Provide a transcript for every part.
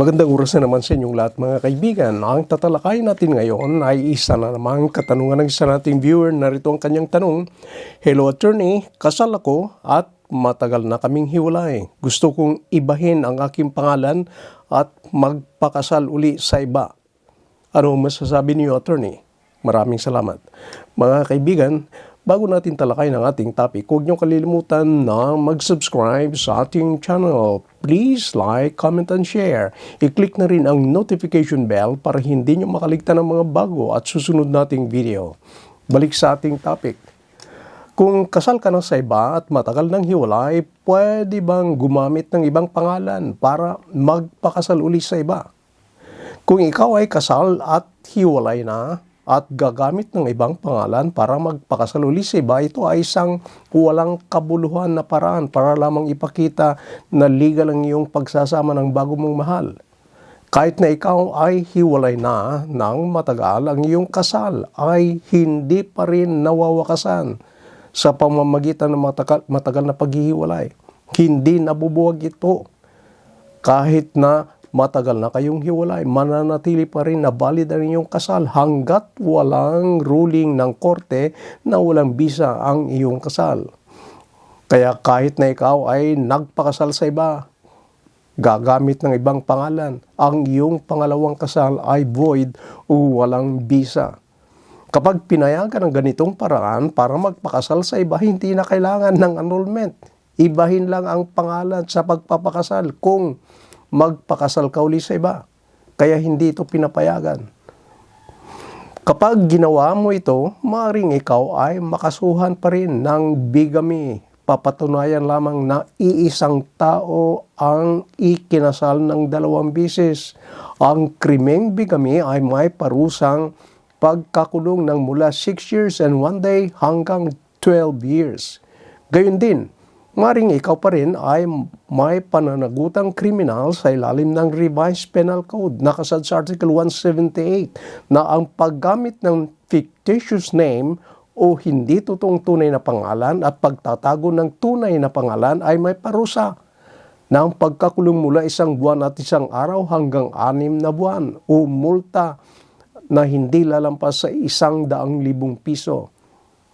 Magandang oras na naman sa inyong lahat mga kaibigan. Ang tatalakay natin ngayon ay isa na namang katanungan ng isa nating viewer. Narito ang kanyang tanong. Hello attorney, kasal ako at matagal na kaming hiwalay. Gusto kong ibahin ang aking pangalan at magpakasal uli sa iba. Ano masasabi niyo attorney? Maraming salamat. Mga kaibigan, bago natin talakay ng ating topic, huwag niyo kalilimutan na mag-subscribe sa ating channel. Please like, comment, and share. I-click na rin ang notification bell para hindi niyo makaligtan ng mga bago at susunod nating video. Balik sa ating topic. Kung kasal ka na sa iba at matagal nang hiwalay, pwede bang gumamit ng ibang pangalan para magpakasal uli sa iba? Kung ikaw ay kasal at hiwalay na at gagamit ng ibang pangalan para magpakasal uli sa iba, ito ay isang walang kabuluhan na paraan para lamang ipakita na legal ang iyong pagsasama ng bago mong mahal. Kahit na ikaw ay hiwalay na ng matagal, ang iyong kasal ay hindi pa rin nawawakasan sa pamamagitan ng matagal, matagal na paghihiwalay. Hindi nabubuwag ito kahit na matagal na kayong hiwalay, mananatili pa rin na valid ang inyong kasal hanggat walang ruling ng korte na walang bisa ang iyong kasal. Kaya kahit na ikaw ay nagpakasal sa iba, gagamit ng ibang pangalan, ang iyong pangalawang kasal ay void o walang bisa. Kapag pinayagan ng ganitong paraan para magpakasal sa iba, hindi na kailangan ng annulment. Ibahin lang ang pangalan sa pagpapakasal kung magpakasal ka uli sa iba. Kaya hindi ito pinapayagan. Kapag ginawa mo ito, maring ikaw ay makasuhan pa rin ng bigamy. Papatunayan lamang na iisang tao ang ikinasal ng dalawang bisis. Ang krimeng bigamy ay may parusang pagkakulong ng mula 6 years and 1 day hanggang 12 years. Gayun din, maring ikaw pa rin ay may pananagutang kriminal sa ilalim ng Revised Penal Code nakasad sa Article 178 na ang paggamit ng fictitious name o hindi totoong tunay na pangalan at pagtatago ng tunay na pangalan ay may parusa na ang pagkakulong mula isang buwan at isang araw hanggang anim na buwan o multa na hindi lalampas sa isang daang libong piso.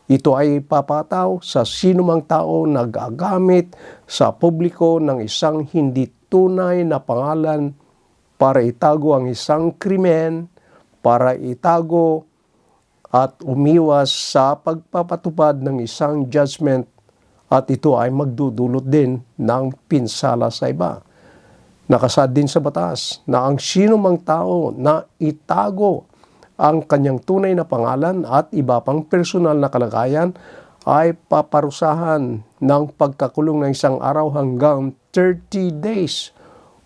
Ito ay papataw sa sinumang tao na gagamit sa publiko ng isang hindi tunay na pangalan para itago ang isang krimen, para itago at umiwas sa pagpapatupad ng isang judgment at ito ay magdudulot din ng pinsala sa iba. Nakasad din sa batas na ang sinumang tao na itago ang kanyang tunay na pangalan at iba pang personal na kalagayan ay paparusahan ng pagkakulong ng isang araw hanggang 30 days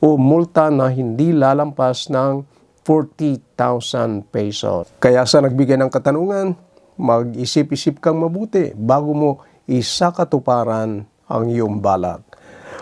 o multa na hindi lalampas ng 40,000 pesos. Kaya sa nagbigay ng katanungan, mag-isip-isip kang mabuti bago mo isakatuparan ang iyong balak.